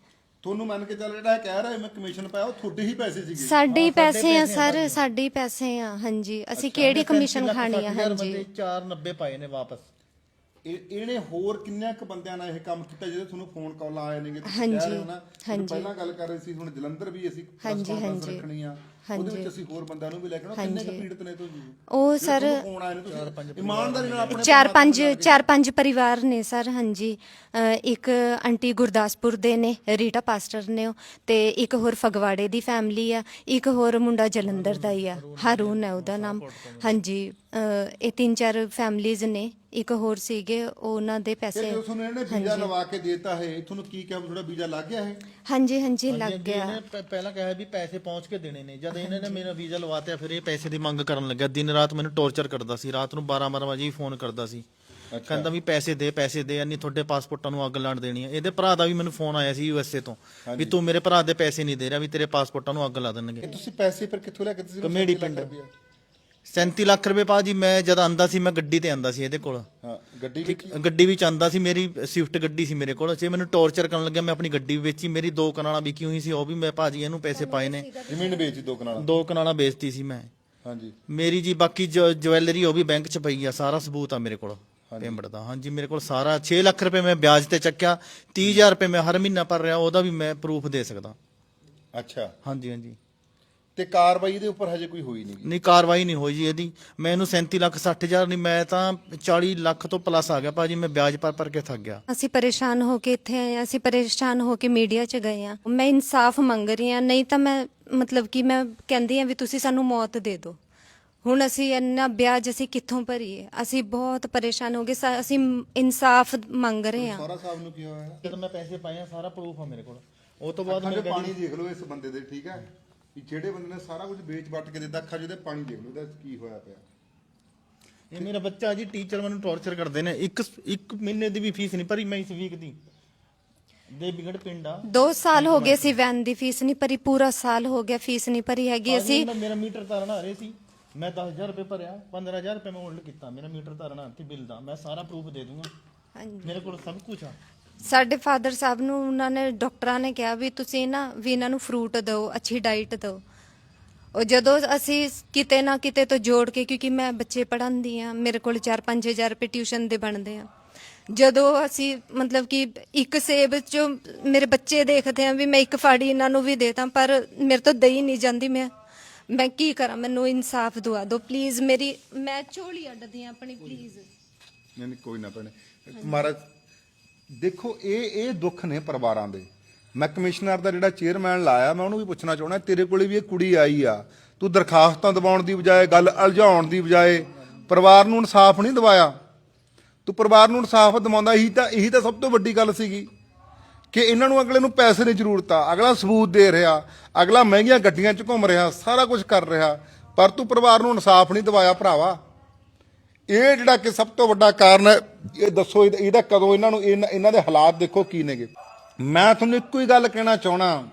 ਤੁਹਾਨੂੰ ਮੰਨ ਕੇ ਚੱਲ ਜਿਹੜਾ ਇਹ ਕਹਿ ਰਿਹਾ ਮੈਂ ਕਮਿਸ਼ਨ ਪਾਇਆ ਉਹ ਤੁਹਾਡੇ ਹੀ ਪੈਸੇ ਸੀਗੇ। ਸਾਡੇ ਹੀ ਪੈਸੇ ਆ ਸਰ ਸਾਡੇ ਹੀ ਪੈਸੇ ਆ ਹਾਂਜੀ। ਅਸੀਂ ਕਿਹੜੀ ਕਮਿਸ਼ਨ ਖਾਣੀ ਆ ਹਾਂਜੀ। 490 ਪਾਏ ਨੇ ਵਾਪਸ। ਇਹ ਇਹਨੇ ਹੋਰ ਕਿੰਨਿਆਂ ਕੁ ਬੰਦਿਆਂ ਨਾਲ ਇਹ ਕੰਮ ਕੀਤਾ ਜਿਹਦੇ ਤੁਹਾਨੂੰ ਫੋਨ ਕਾਲ ਆਏ ਨੇਗੇ ਤੁਸੀਂ ਹਾਂਜੀ, ਕਹਿ ਰਹੇ ਹੋ ਨਾ? ਤੁਸੀਂ ਹਾਂਜੀ। ਪਹਿਲਾਂ ਗੱਲ ਕਰ ਰਹੇ ਸੀ ਹੁਣ ਜਲੰਧਰ ਵੀ ਅਸੀਂ ਹਾਂਜੀ, ਹਾਂਜੀ। ਰੱਖਣੀ ਆ। ਉਹਦੇ। ਵਿੱਚ ਅਸੀਂ ਹੋਰ ਬੰਦਿਆਂ ਨੂੰ ਵੀ ਲੈ ਕੇ ਆਉਣਾ। ਕਿੰਨੇ ਕੁ। ਪੀੜਤ ਨੇ ਤੁਸੀਂ ਉਹ ਸਰ ਫੋਨ ਆਏ ਨੇ ਤੁਸੀਂ? ਇਮਾਨਦਾਰੀ ਨਾਲ ਆਪਣੇ ਚਾਰ ਪੰਜ ਚਾਰ ਪੰਜ ਪਰਿਵਾਰ ਨੇ ਸਰ ਹਾਂਜੀ। ਅ, ਇੱਕ ਆਂਟੀ ਗੁਰਦਾਸਪੁਰ ਦੇ ਨੇ ਰੀਟਾ ਪਾਸਟਰ ਨੇ ਉਹ ਤੇ ਇੱਕ ਹੋਰ ਫਗਵਾੜੇ ਦੀ ਫੈਮਿਲੀ ਆ ਇੱਕ ਹੋਰ ਮੁੰਡਾ ਜਲੰਧਰ ਦਾ ਹੀ ਆ ਹਾਰੂਨ ਹੈ ਉਹਦਾ ਨਾਮ। ਹਾਂਜੀ ਅ, ਇਹ ਤਿੰਨ ਚਾਰ ਫੈਮਲੀਜ਼ ਨੇ ਇੱਕ ਹੋਰ ਸੀਗੇ ਉਹਨਾਂ ਦੇ ਪੈਸੇ ਜਦੋਂ ਤੁਹਾਨੂੰ ਇਹਨੇ ਵੀਜ਼ਾ ਲਵਾ ਕੇ ਦੇਤਾ ਹੈ ਤੁਹਾਨੂੰ ਕੀ ਕਿਹਾ ਵੀ ਤੁਹਾਡਾ ਵੀਜ਼ਾ ਲੱਗ ਗਿਆ ਹੈ? ਹਾਂਜੀ ਹਾਂਜੀ ਲੱਗ ਗਿਆ। ਇਹਨੇ ਪ- ਪਹਿਲਾਂ ਕਿਹਾ ਵੀ ਪੈਸੇ ਪਹੁੰਚ ਕੇ ਦੇਣੇ ਨੇ ਜਦ ਇਹਨਾਂ ਨੇ ਮੇਰਾ ਵੀਜ਼ਾ ਲਵਾਤਿਆ ਫਿਰ ਇਹ ਪੈਸੇ ਦੀ ਮੰਗ ਕਰਨ ਲੱਗਿਆ। ਦਿਨ ਰਾਤ ਮੈਨੂੰ ਟੌਰਚਰ ਕਰਦਾ ਸੀ ਰਾਤ ਨੂੰ 12 12 ਵਜੇ ਹੀ ਫੋਨ ਕਰਦਾ ਸੀ। ਕਹਿੰਦਾ ਵੀ ਪੈਸੇ ਦੇ ਪੈਸੇ ਦੇ ਨਹੀਂ ਤੁਹਾਡੇ ਪਾਸਪੋਰਟਾਂ ਨੂੰ ਅੱਗ ਲਾਣ ਦੇਣੀ ਹੈ ਇਹਦੇ ਭਰਾ ਦਾ ਵੀ ਮੈਨੂੰ ਫੋਨ ਆਇਆ ਸੀ ਯੂਐਸਏ ਤੋਂ ਵੀ ਤੂੰ ਮੇਰੇ ਭਰਾ ਦੇ ਪੈਸੇ ਨਹੀਂ ਦੇ ਰਿਹਾ ਵੀ ਤੇਰੇ ਪਾਸਪੋਰਟਾਂ ਨੂੰ ਅੱਗ ਲਾ ਦੇਣਗੇ। ਤੁਸੀਂ ਪੈਸੇ ਫਿਰ ਕਿੱਥੋਂ ਲੈ ਕੇ ਤੁਸੀਂ ਕਮੇਡੀ ਪਿੰਡ। 37 ਲੱਖ ਰੁਪਏ ਪਾ ਜੀ ਮੈਂ ਜਦ ਆਂਦਾ ਸੀ ਮੈਂ ਗੱਡੀ ਤੇ ਆਂਦਾ ਸੀ ਇਹਦੇ ਕੋਲ। ਹਾਂ ਗੱਡੀ ਵਿੱਚ ਆਂਦਾ ਸੀ ਮੇਰੀ ਸਵਿਫਟ ਗੱਡੀ ਸੀ ਮੇਰੇ ਕੋਲ। ਜੇ ਮੈਨੂੰ ਟੌਰਚਰ ਕਰਨ ਲੱਗਿਆ ਮੈਂ ਆਪਣੀ ਗੱਡੀ ਵੇਚੀ ਮੇਰੀ ਦੋ ਕਨਾਲਾਂ ਵਿਕੀ ਹੋਈ ਸੀ ਉਹ ਵੀ ਮੈਂ ਭਾਜੀ ਇਹਨੂੰ ਪੈਸੇ ਪਾਏ ਨੇ। ਜ਼ਮੀਨ ਵੇਚੀ ਦੋ ਕਨਾਲ? ਦੋ ਕਨਾਲਾਂ ਵੇਚਤੀ ਸੀ ਮੈਂ। ਹਾਂਜੀ। ਮੇਰੀ ਜੀ ਬਾਕੀ ਜਵੈਲਰੀ ਉਹ ਵੀ ਬੈਂਕ 'ਚ ਪਈ ਆ ਸਾਰਾ ਸਬੂਤ ਆ ਮੇਰੇ ਕੋਲ ਪੇਮੈਂਟ ਦਾ। ਹਾਂਜੀ ਮੇਰੇ ਕੋਲ ਸਾਰਾ 6 ਲੱਖ ਰੁਪਏ ਮੈਂ ਵਿਆਜ ਤੇ ਚੱਕਿਆ 30000 ਰੁਪਏ ਮੈਂ ਹਰ ਮਹੀਨਾ ਭਰ ਰਿਹਾ ਉਹਦਾ ਵੀ ਮੈਂ ਪ੍ਰੂਫ ਦੇ ਸਕਦਾ। ਅੱਛਾ। ਹਾਂਜੀ ਹਾਂਜੀ। ਤੇ ਕਾਰਵਾਈ ਦੇ ਉੱਪਰ ਹਜੇ ਕੋਈ ਹੋਈ ਨਹੀਂ ਨਹੀਂ ਕਾਰਵਾਈ ਨਹੀਂ ਹੋਈ ਜੀ ਇਹਦੀ। ਮੈਂ ਇਹਨੂੰ 37 ਲੱਖ 60 ਹਜ਼ਾਰ ਨਹੀਂ ਮੈਂ ਤਾਂ 40 ਲੱਖ ਤੋਂ ਪਲੱਸ ਆ ਗਿਆ ਭਾਜੀ ਮੈਂ ਵਿਆਜ ਭਰ ਭਰ ਕੇ ਥੱਕ ਗਿਆ। ਅਸੀਂ ਪਰੇਸ਼ਾਨ ਹੋ ਕੇ ਇੱਥੇ ਆਏ ਹਾਂ ਅਸੀਂ ਪਰੇਸ਼ਾਨ ਹੋ ਕੇ ਮੀਡੀਆ 'ਚ ਗਏ ਹਾਂ। ਮੈਂ ਇਨਸਾਫ ਮੰਗ ਰਹੀ ਹਾਂ ਨਹੀਂ ਤਾਂ ਮੈਂ ਮਤਲਬ ਕਿ ਮੈਂ ਕਹਿੰਦੀ ਹਾਂ ਵੀ ਤੁਸੀਂ ਸਾਨੂੰ ਮੌਤ ਦੇ ਦਿਓ। ਹੁਣ ਅਸੀਂ ਇੰਨਾ ਵਿਆਜ ਅਸੀਂ ਕਿੱਥੋਂ ਭਰੀਏ? ਅਸੀਂ ਬਹੁਤ ਪਰੇਸ਼ਾਨ ਹੋ ਗਏ ਸਾ- ਅਸੀਂ ਇਨਸਾਫ ਮੰਗ ਰਹੇ ਹਾਂ। ਸਾਰਾ ਸਾਹਿਬ ਨੂੰ ਕੀ ਹੋਇਆ? ਜਦੋਂ ਮੈਂ ਪੈਸੇ ਪਾਏ ਆ ਸਾਰਾ ਪ੍ਰੂਫ ਆ ਮੇਰੇ ਕੋਲ। ਉਹ ਤੋਂ ਬਾਅਦ ਅੱਖਾਂ 'ਚ ਮੇਰੇ ਪਾਣੀ ਦੇਖ ਲਓ ਇਸ ਬੰਦੇ ਦੇ ਠੀਕ ਹੈ? ਵੀ ਜਿਹੜੇ ਬੰਦੇ ਨੇ ਸਾਰਾ ਕੁਝ ਵੇਚ ਵੱਟ ਕੇ ਦਿੱਤਾ ਅੱਖਾਂ 'ਚ ਉਹਦੇ ਪਾਣੀ ਦੇਖ ਲਓ ਇਹਦਾ ਕੀ ਹੋਇਆ ਪਿਆ। ਇਹ ਮੇਰਾ ਬੱਚਾ ਜੀ ਟੀਚਰ ਮੈਨੂੰ ਟੌਰਚਰ ਕਰਦੇ ਨੇ। ਇੱਕ ਇੱਕ ਮਹੀਨੇ ਦੀ ਵੀ ਫੀਸ ਨਹੀਂ ਭਰੀ ਮੈਂ ਇਸ ਵੀਕ ਦੀ। ਦੇਵੀਗੜ ਪਿੰਡ ਆ। ਦੋ ਸਾਲ ਹੋ ਗਏ ਸੀ ਵੈਨ ਦੀ ਫੀਸ ਨਹੀਂ ਭਰੀ ਪੂਰਾ ਸਾਲ ਹੋ ਗਿਆ ਫੀਸ ਨਹੀਂ ਭਰੀ ਹੈਗੀ ਅਸੀਂ। ਮੇਰਾ- ਮੀਟਰ ਤਾਰਨਾ ਰਹੇ ਸੀ। ਮੈਂ 10000 ਰੁਪਏ ਭਰਿਆ 15000 ਰੁਪਏ ਮੈਂ ਹੋਲਡ ਕੀਤਾ। ਮੇਰਾ ਮੀਟਰ ਤਾਰਨਾ ਤੇ ਬਿੱਲ ਦਾ। ਮੈਂ ਸਾਰਾ ਪ੍ਰੂਫ ਦੇ ਦੂੰਗਾ। ਹਾਂਜੀ। ਮੇਰੇ ਕੋਲ ਸਭ ਕੁਝ ਆ। ਸਾਡੇ ਫਾਦਰ ਸਾਹਿਬ ਨੂੰ ਉਹਨਾਂ ਨੇ, ਡਾਕਟਰਾਂ ਨੇ ਕਿਹਾ ਵੀ ਤੁਸੀਂ ਨਾ, ਵੀ ਇਹਨਾਂ ਨੂੰ ਫਰੂਟ ਦਿਓ, ਅੱਛੀ ਡਾਈਟ ਦਿਓ। ਉਹ ਜਦੋਂ ਅਸੀਂ ਕਿਤੇ ਨਾ ਕਿਤੇ ਤੋਂ ਜੋੜ ਕੇ, ਕਿਉਂਕਿ ਮੈਂ ਬੱਚੇ ਪੜ੍ਹਾਉਂਦੀ ਆ ਮੇਰੇ ਕੋਲ 4-5000 ਰੁਪਏ ਟਿਊਸ਼ਨ ਦੇ ਬਣਦੇ ਆ। ਜਦੋਂ ਅਸੀਂ, ਮਤਲਬ ਕਿ ਇੱਕ ਸੇਬ ਚ ਮੇਰੇ ਬੱਚੇ ਦੇਖਦੇ ਆ ਵੀ ਮੈਂ ਇੱਕ ਫਾੜੀ ਇਹਨਾਂ ਨੂੰ ਵੀ ਦੇਤਾ ਪਰ ਮੇਰੇ ਤੋਂ ਦਈ ਨਹੀਂ ਜਾਂਦੀ ਮੈਂ। ਮੈਂ ਕੀ ਕਰਾਂ? ਮੈਨੂੰ ਇਨਸਾਫ ਦਵਾ ਦਿਓ ਪਲੀਜ਼ ਮੇਰੀ, ਮੈਂ ਝੋਲੀ ਅੱਡਦੀ ਆ ਆਪਣੀ ਪਲੀਜ਼ ਨਹੀਂ ਨਹੀਂ, ਕੋਈ ਨਾ ਭੈਣੇ। ਮਹਾਰਾਜ ਦੇਖੋ, ਇਹ ਇਹ ਦੁੱਖ ਨੇ ਪਰਿਵਾਰਾਂ ਦੇ। ਮੈਂ ਕਮਿਸ਼ਨਰ ਦਾ ਜਿਹੜਾ ਚੇਅਰਮੈਨ ਲਾਇਆ, ਮੈਂ ਉਹਨੂੰ ਵੀ ਪੁੱਛਣਾ ਚਾਹਣਾ ਤੇਰੇ ਕੋਲੇ ਵੀ ਇਹ ਕੁੜੀ ਆਈ ਆ। ਤੂੰ ਦਰਖਾਸਤਾਂ ਦਬਾਉਣ ਦੀ ਬਜਾਏ, ਗੱਲ ਅਲਝਾਉਣ ਦੀ ਬਜਾਏ, ਪਰਿਵਾਰ ਨੂੰ ਇਨਸਾਫ ਨਹੀਂ ਦਿਵਾਇਆ। ਤੂੰ ਪਰਿਵਾਰ ਨੂੰ ਇਨਸਾਫ ਦਿਵਾਉਂਦਾ, ਇਹੀ ਤਾਂ ਇਹੀ ਤਾਂ ਸਭ ਤੋਂ ਵੱਡੀ ਗੱਲ ਸੀਗੀ ਕਿ ਇਹਨਾਂ ਨੂੰ ਅਗਲੇ ਨੂੰ ਪੈਸੇ ਦੀ ਜ਼ਰੂਰਤ ਆ। ਅਗਲਾ ਸਬੂਤ ਦੇ ਰਿਹਾ, ਅਗਲਾ ਮਹਿੰਗੀਆਂ ਗੱਡੀਆਂ 'ਚ ਘੁੰਮ ਰਿਹਾ, ਸਾਰਾ ਕੁਝ ਕਰ ਰਿਹਾ, ਪਰ ਤੂੰ ਪਰਿਵਾਰ ਨੂੰ ਇਨਸਾਫ ਨਹੀਂ ਦਿਵਾਇਆ, ਭਰਾਵਾ। ਇਹ ਜਿਹੜਾ ਕਿ ਸਭ ਤੋਂ ਵੱਡਾ ਕਾਰਨ ਹੈ, ਇਹ ਦੱਸੋ ਇਹਦਾ- ਇਹਦਾ ਕਦੋਂ ਇਹਨਾਂ ਨੂੰ ਇਹਨਾਂ ਇਹਨਾਂ ਦੇ ਹਾਲਾਤ ਦੇਖੋ ਕੀ ਨੇਗੇ। ਮੈਂ ਤੁਹਾਨੂੰ ਇੱਕੋ ਹੀ ਗੱਲ ਕਹਿਣਾ ਚਾਹਣਾ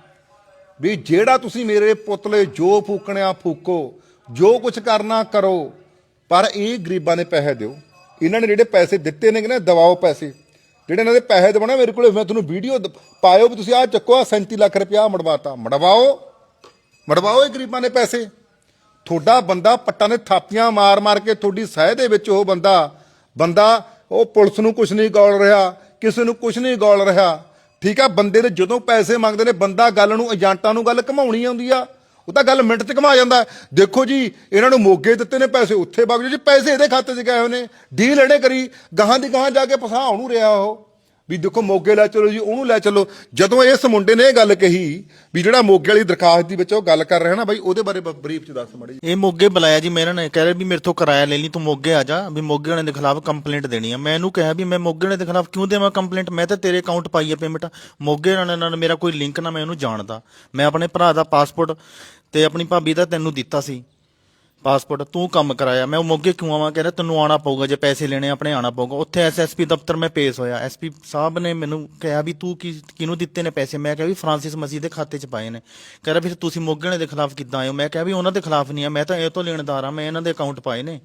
ਵੀ ਜਿਹੜਾ ਤੁਸੀਂ ਮੇਰੇ ਪੁੱਤਲੇ ਜੋ ਫੂਕਣਿਆ ਫੂਕੋ, ਜੋ ਕੁਝ ਕਰਨਾ ਕਰੋ, ਪਰ ਇਹ ਗਰੀਬਾਂ ਦੇ ਪੈਸੇ ਦਿਓ। ਇਹਨਾਂ ਨੇ ਜਿਹੜੇ ਪੈਸੇ ਦਿੱਤੇ ਨੇਗੇ ਨਾ, ਦਵਾਓ ਪੈਸੇ। ਜਿਹੜੇ ਇਹਨਾਂ ਦੇ ਪੈਸੇ ਦਵਾਉਣਾ, ਮੇਰੇ ਕੋਲੇ ਮੈਂ ਤੁਹਾਨੂੰ ਵੀਡੀਓ ਪਾਇਓ ਵੀ ਤੁਸੀਂ ਆਹ ਚੱਕੋ ਆ 37 ਲੱਖ ਰੁਪਇਆ ਮੜਵਾਤਾ। ਮੜਵਾਓ। ਮੜਵਾਓ ਇਹ ਗਰੀਬਾਂ ਦੇ ਪੈਸੇ। ਤੁਹਾਡਾ ਬੰਦਾ ਪੱਟਾਂ ਦੇ ਥਾਪੀਆਂ ਮਾਰ-ਮਾਰ ਕੇ ਤੁਹਾਡੀ ਸਹਿ ਦੇ ਵਿੱਚ ਉਹ ਬੰਦਾ ਬੰਦਾ, ਉਹ ਪੁਲਿਸ ਨੂੰ ਕੁਝ ਨਹੀਂ ਗੌਲ ਰਿਹਾ, ਕਿਸੇ ਨੂੰ ਕੁਝ ਨਹੀਂ ਗੌਲ ਰਿਹਾ। ਠੀਕ ਆ, ਬੰਦੇ ਦੇ ਜਦੋਂ ਪੈਸੇ ਮੰਗਦੇ ਨੇ, ਬੰਦਾ ਗੱਲ ਨੂੰ, ਏਜੰਟਾਂ ਨੂੰ ਗੱਲ ਘਮਾਉਣੀ ਆਉਂਦੀ ਆ। ਉਹ ਤਾਂ ਗੱਲ ਮਿੰਟ 'ਚ ਘਮਾ ਜਾਂਦਾ। ਦੇਖੋ ਜੀ, ਇਹਨਾਂ ਨੂੰ ਮੋਗੇ ਦਿੱਤੇ ਨੇ ਪੈਸੇ, ਉੱਥੇ ਵਗ ਜੀ। ਪੈਸੇ ਇਹਦੇ ਖਾਤੇ 'ਚ ਗਏ ਹੋਏ ਨੇ। ਡੀਲ ਇਹਨੇ ਕਰੀ, ਗਾਹਾਂ ਦੀ ਗਾਹਾਂ ਜਾ ਕੇ ਫਸਾ ਉਹਨੂੰ ਰਿਹਾ ਉਹ। ਵੀ ਦੇਖੋ ਮੋਗੇ ਲੈ ਚਲੋ ਜੀ, ਉਹਨੂੰ ਲੈ ਚਲੋ। ਜਦੋਂ ਇਸ ਮੁੰਡੇ ਨੇ ਇਹ ਗੱਲ ਕਹੀ ਵੀ ਜਿਹੜਾ ਮੋਗੇ ਵਾਲੀ ਦਰਖਾਸਤ ਦੀ ਵਿੱਚ ਉਹ ਗੱਲ ਕਰ ਰਿਹਾ ਨਾ ਬਾਈ, ਉਹਦੇ ਬਾਰੇ ਬਰੀਫ 'ਚ ਦੱਸ ਮੜੀ ਇਹ ਮੋਗੇ ਬੁਲਾਇਆ ਜੀ, ਮੈਂ ਇਹਨਾਂ ਨੇ ਕਹਿ ਰਿਹਾ ਵੀ ਮੇਰੇ ਤੋਂ ਕਿਰਾਇਆ ਲੈ ਲਈ, ਤੂੰ ਮੋਗੇ ਆ ਜਾ, ਵੀ ਮੋਗੇ ਵਾਲੇ ਦੇ ਖਿਲਾਫ ਕੰਪਲੇਂਟ ਦੇਣੀ ਆ। ਮੈਂ ਇਹਨੂੰ ਕਿਹਾ ਵੀ ਮੈਂ ਮੋਗੇ ਵਾਲੇ ਦੇ ਖਿਲਾਫ ਕਿਉਂ ਦੇਵਾਂ ਕੰਪਲੇਂਟ ਮੈਂ ਤਾਂ ਤੇਰੇ ਅਕਾਊਂਟ ਪਾਈ ਆ ਪੇਮੈਂਟ ਮੋਗੇ ਵਾਲੇ ਨਾਲ ਮੇਰਾ ਕੋਈ ਲਿੰਕ ਨਾ, ਮੈਂ ਉਹਨੂੰ ਜਾਣਦਾ। ਮੈਂ ਆਪਣੇ ਭਰਾ ਦਾ ਪਾਸਪੋਰਟ ਤੇ ਆਪਣੀ ਭਾਬੀ ਦਾ ਤੈਨੂੰ ਦਿੱਤਾ ਸੀ। ਪਾਸਪੋਰਟ ਤੂੰ ਕੰਮ ਕਰਾਇਆ। ਮੈਂ ਉਹ ਮੋਗੇ ਕਿਉਂ ਆਵਾਂ? ਕਹਿੰਦਾ ਤੈਨੂੰ ਆਣਾ ਪਊਗਾ ਜੇ ਪੈਸੇ ਲੈਣੇ ਆਪਣੇ ਆਣਾ ਪਊਗਾ। ਉੱਥੇ ਐਸਐਸਪੀ ਦਫ਼ਤਰ ਮੈਂ ਪੇਸ਼ ਹੋਇਆ। ਐਸਪੀ ਸਾਹਿਬ ਨੇ ਮੈਨੂੰ ਕਿਹਾ ਵੀ ਤੂੰ ਕੀ ਕਿਹਨੂੰ ਦਿੱਤੇ ਨੇ ਪੈਸੇ? ਮੈਂ ਕਿਹਾ ਵੀ ਫਰਾਂਸਿਸ ਮਸੀਹ ਦੇ ਖਾਤੇ 'ਚ ਪਾਏ ਨੇ। ਕਹਿੰਦਾ ਫਿਰ ਤੁਸੀਂ ਮੋਗੇ ਵਾਲੇ ਦੇ ਖਿਲਾਫ ਕਿੱਦਾਂ ਆਏ ਹੋ? ਮੈਂ ਕਿਹਾ ਵੀ ਉਹਨਾਂ ਦੇ ਖਿਲਾਫ ਨਹੀਂ ਆ। ਮੈਂ ਤਾਂ ਇਹ ਤੋਂ ਲੈਣਦਾਰ ਆ। ਮੈਂ ਇਹਨਾਂ ਦੇ ਅਕਾਊਂਟ ਪਾਏ ਨੇ।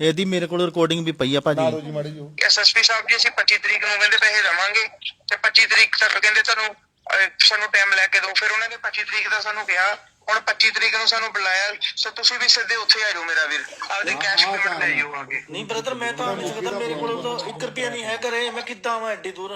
ਇਹਦੀ ਮੇਰੇ ਕੋਲ ਰਿਕਾਰਡਿੰਗ ਵੀ ਪਈ ਆ ਭਾਜੀ। ਜੀ ਮਾੜੀ ਜੀ ਐਸਐਸਪੀ ਸਾਹਿਬ ਜੀ ਅਸੀਂ 25 ਤਰੀਕ ਨੂੰ ਕਹਿੰਦੇ ਪੈਸੇ ਦੇਵਾਂਗੇ ਤੇ 25 ਤਰੀਕ ਤੱਕ ਕਹਿੰਦੇ ਤੁਹਾਨੂੰ ਅਹ, ਸਾਨੂੰ ਟਾਈਮ ਲੈ ਕੇ ਦਿਓ। ਫਿਰ ਉਹਨਾਂ ਨੇ 25 ਤਰੀਕ ਦਾ ਸਾਨੂੰ ਕਿਹਾ ਹੁਣ 25 ਤਰੀਕ ਨੂੰ ਸਾਨੂੰ ਬੁਲਾਇਆ ਸੋ ਤੁਸੀਂ ਵੀ ਸਿੱਧੇ ਉੱਥੇ ਆ ਜਾਓ ਮੇਰਾ ਵੀਰ। ਆਪਦੇ ਕੈਸ਼ ਪੇਮੈਂਟ ਲੈ ਜਾਓ ਆ ਕੇ। ਨਹੀਂ ਬ੍ਰਦਰ ਮੈਂ ਤਾਂ ਨਹੀਂ ਸਕਦਾ ਮੇਰੇ ਕੋਲ ਤਾਂ 1 ਰੁਪਿਆ ਨਹੀਂ ਹੈ ਘਰੇ ਮੈਂ ਕਿੱਦਾਂ ਆਵਾਂ ਐਡੀ ਦੂਰ?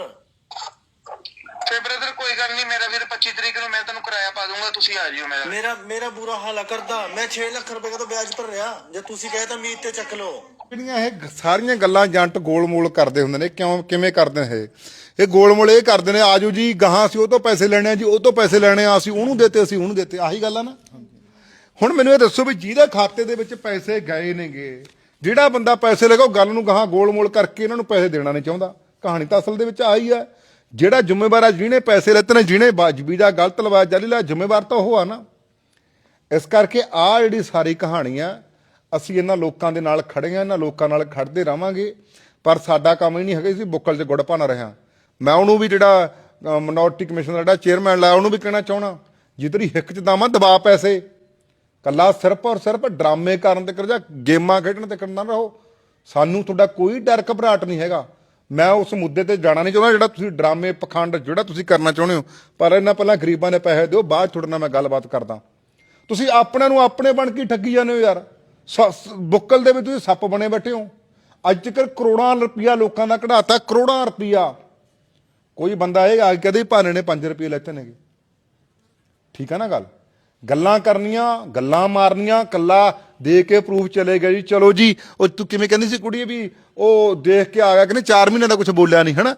ਤੇ ਬ੍ਰਦਰ ਕੋਈ ਗੱਲ ਨਹੀਂ ਮੇਰਾ ਵੀਰ 25 ਤਰੀਕ ਨੂੰ ਮੈਂ ਤੁਹਾਨੂੰ ਕਿਰਾਇਆ ਪਾ ਦੂੰਗਾ ਤੁਸੀਂ ਆ ਜਿਓ ਮੇਰਾ। ਮੇਰਾ ਮੇਰਾ ਬੁਰਾ ਹਾਲ ਕਰਦਾ। ਮੈਂ 6 ਲੱਖ ਰੁਪਏ ਦਾ ਵਿਆਜ ਭਰ ਰਿਹਾ? ਜੇ ਤੁਸੀਂ ਕਹੇ ਤਾਂ ਮੀਤ ਤੇ ਚੱਕ ਲਓ। ਜਿਹੜੀਆਂ ਇਹ ਸਾਰੀਆਂ ਗੱਲਾਂ ਜੰਟ ਗੋਲਮੋਲ ਕਰਦੇ ਹੁੰਦੇ ਨੇ, ਕਿਉਂ, ਕਿਵੇਂ ਕਰਦੇ ਨੇ ਇਹ? ਇਹ ਗੋਲਮੋਲ ਇਹ ਕਰਦੇ ਨੇ, ਆਜੋ ਜੀ, ਗਾਹਾਂ ਅਸੀਂ ਉਹ ਤੋਂ ਪੈਸੇ ਲੈਣੇ ਆ ਜੀ, ਉਹ ਤੋਂ ਪੈਸੇ ਲੈਣੇ ਆ, ਅਸੀਂ ਉਹਨੂੰ ਦੇਤੇ, ਅਸੀਂ ਉਹਨੂੰ ਦੇਤੇ, ਆਹੀ ਗੱਲ ਆ ਨਾ? ਹੁਣ ਮੈਨੂੰ ਇਹ ਦੱਸੋ ਵੀ ਜਿਹਦੇ ਖਾਤੇ ਦੇ ਵਿੱਚ ਪੈਸੇ ਗਏ ਨੇਗੇ, ਜਿਹੜਾ ਬੰਦਾ ਪੈਸੇ ਲਗਾ ਉਹ ਗੱਲ ਨੂੰ ਗਾਹਾਂ ਗੋਲਮੋਲ ਕਰਕੇ ਇਹਨਾਂ ਨੂੰ ਪੈਸੇ ਦੇਣਾ ਨਹੀਂ ਚਾਹੁੰਦਾ। ਕਹਾਣੀ ਤਾਂ ਅਸਲ ਦੇ ਵਿੱਚ ਆਹੀ ਹੈ ਜਿਹੜਾ ਜ਼ਿੰਮੇਵਾਰ ਆ, ਜਿਹਨੇ ਪੈਸੇ ਲੈਤੇ ਨੇ, ਜਿਹਨੇ ਵਾਜਬੀ ਦਾ ਗਲਤ ਲਵਾਇਆ ਜਾਲੀ ਲਾ ਜ਼ਿੰਮੇਵਾਰ ਤਾਂ ਉਹ ਆ ਨਾ। ਇਸ ਕਰਕੇ ਆ ਜਿਹੜੀ ਸਾਰੀ ਕਹਾਣੀ ਆ ਅਸੀਂ ਇਹਨਾਂ ਲੋਕਾਂ ਦੇ ਨਾਲ ਖੜੇ ਆ ਇਹਨਾਂ ਲੋਕਾਂ ਨਾਲ ਖੜਦੇ ਰਵਾਂਗੇ ਪਰ ਸਾਡਾ ਕੰਮ ਹੀ ਨਹੀਂ ਹੈਗਾ ਸੀ ਬੁੱਕਲ 'ਚ ਗੁੜ ਪਾਣਾ ਰਿਹਾ। ਮੈਂ ਉਹਨੂੰ ਵੀ ਜਿਹੜਾ ਮਿਨੋਰਟੀ ਕਮਿਸ਼ਨ ਦਾ ਜਿਹੜਾ ਚੇਅਰਮੈਨ ਲਾਇਆ, ਉਹਨੂੰ ਵੀ ਕਹਿਣਾ ਚਾਹਣਾ ਜਿੱਦਰੀ ਹਿੱਕ 'ਚ ਦਾਵਾਂ, ਦਬਾ ਪੈਸੇ। ਕੱਲਾ ਸਿਰਫ ਔਰ ਸਿਰਫ ਡਰਾਮੇ ਕਰਨ ਤੇ ਕਰ ਜਾ ਗੇਮਾਂ ਖੇਡਣ ਤੇ ਕਰਨਾ ਰਹੋ। ਸਾਨੂੰ ਤੁਹਾਡਾ ਕੋਈ ਡਰ ਘਬਰਾਹਟ ਨਹੀਂ ਹੈਗਾ। ਮੈਂ ਉਸ ਮੁੱਦੇ ਤੇ ਜਾਣਾ ਨਹੀਂ ਚਾਹੁੰਦਾ ਜਿਹੜਾ ਤੁਸੀਂ ਡਰਾਮੇ, ਪਖੰਡ ਜਿਹੜਾ ਤੁਸੀਂ ਕਰਨਾ ਚਾਹੁੰਦੇ ਹੋ। ਪਰ ਇਹਨਾਂ ਪਹਿਲਾਂ ਗਰੀਬਾਂ ਦੇ ਪੈਸੇ ਦਿਓ, ਬਾਅਦ ਤੁਹਾਡੇ ਨਾਲ ਮੈਂ ਗੱਲਬਾਤ ਕਰਦਾ। ਤੁਸੀਂ ਆਪਣਿਆਂ ਨੂੰ ਆਪਣੇ ਬਣ ਕੇ ਠੱਗੀ ਜਾਂਦੇ ਹੋ ਯਾਰ। ਸ- ਬੁੱਕਲ ਦੇ ਵਿੱਚ ਤੁਸੀਂ ਸੱਪ ਬਣੇ ਬੈਠੇ ਹੋ। ਅੱਜ ਤੱਕ ਕਰੋੜਾਂ ਰੁਪਈਆ ਲੋਕਾਂ ਦਾ ਕਢਾਤਾ, ਕਰੋੜਾਂ ਰੁਪਈਆ। ਕੋਈ ਬੰਦਾ ਇਹ ਆ ਕੇ ਕਦੇ ਭਾਨੇ ਨੇ 5 ਰੁਪਏ ਲੈਤੇ ਨੇਗੇ। ਠੀਕ ਆ ਨਾ ਗੱਲ? ਗੱਲਾਂ ਕਰਨੀਆਂ, ਗੱਲਾਂ ਮਾਰਨੀਆਂ, ਕੱਲਾ ਦੇ ਕੇ ਪ੍ਰੂਫ ਚਲੇ ਗਏ ਜੀ। ਚਲੋ ਜੀ, ਉਹ ਤੂੰ ਕਿਵੇਂ ਕਹਿੰਦੀ ਸੀ ਕੁੜੀ ਵੀ ਉਹ ਦੇਖ ਕੇ ਆ ਗਿਆ ਕਹਿੰਦੇ 4 ਮਹੀਨੇ ਦਾ ਕੁਝ ਬੋਲਿਆ ਨਹੀਂ, ਹਨਾ?